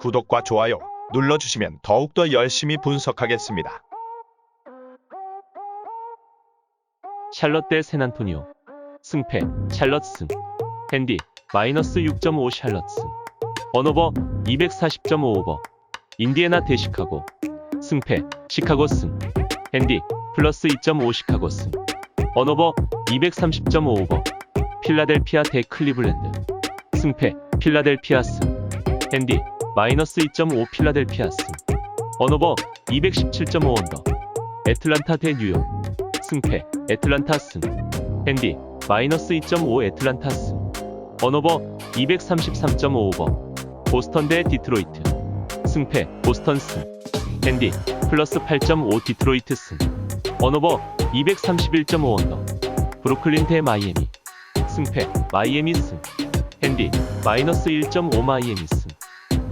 구독과 좋아요 눌러주시면 더욱더 열심히 분석하겠습니다. 샬럿 대 샌안토니오. 승패 샬럿 승. 핸디 마이너스 6.5 샬럿 승. 언오버 240.5 오버. 인디애나 대 시카고. 승패 시카고 승. 핸디 플러스 2.5 시카고 승. 언오버 230.5 오버. 필라델피아 대 클리블랜드. 승패 필라델피아 승. 핸디 마이너스 2.5 필라델피아 승 언오버 217.5 언더. 애틀란타 대 뉴욕. 승패 애틀란타 승 핸디 마이너스 2.5 애틀란타 승 언오버 233.5 오버. 보스턴 대 디트로이트. 승패 보스턴 승 핸디 플러스 8.5 디트로이트 승 언오버 231.5 언더. 브루클린 대 마이애미. 승패 마이애미 승 핸디 마이너스 1.5 마이애미 승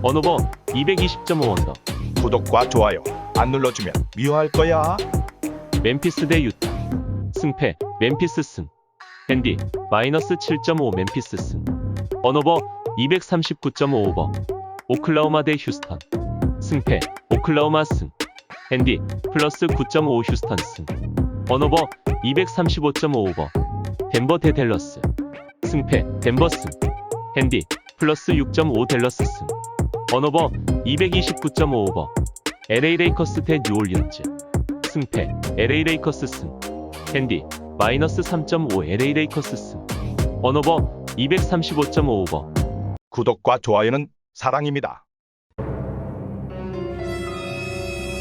언오버 220.5 언더. 구독과 좋아요 안 눌러주면 미워할 거야. 멤피스 대 유타. 승패 멤피스 승. 핸디 마이너스 7.5 멤피스 승. 언오버 239.5 오버. 오클라호마 대 휴스턴. 승패 오클라호마 승. 핸디 플러스 9.5 휴스턴 승. 언오버 235.5 오버. 덴버 대 댈러스. 승패 덴버 승. 핸디 플러스 6.5 댈러스 승 언오버 229.5 오버 LA 레이커스 대 뉴올리언즈 승패 LA 레이커스 승 핸디 마이너스 3.5 LA 레이커스 승 언오버 235.5 오버 구독과 좋아요는 사랑입니다.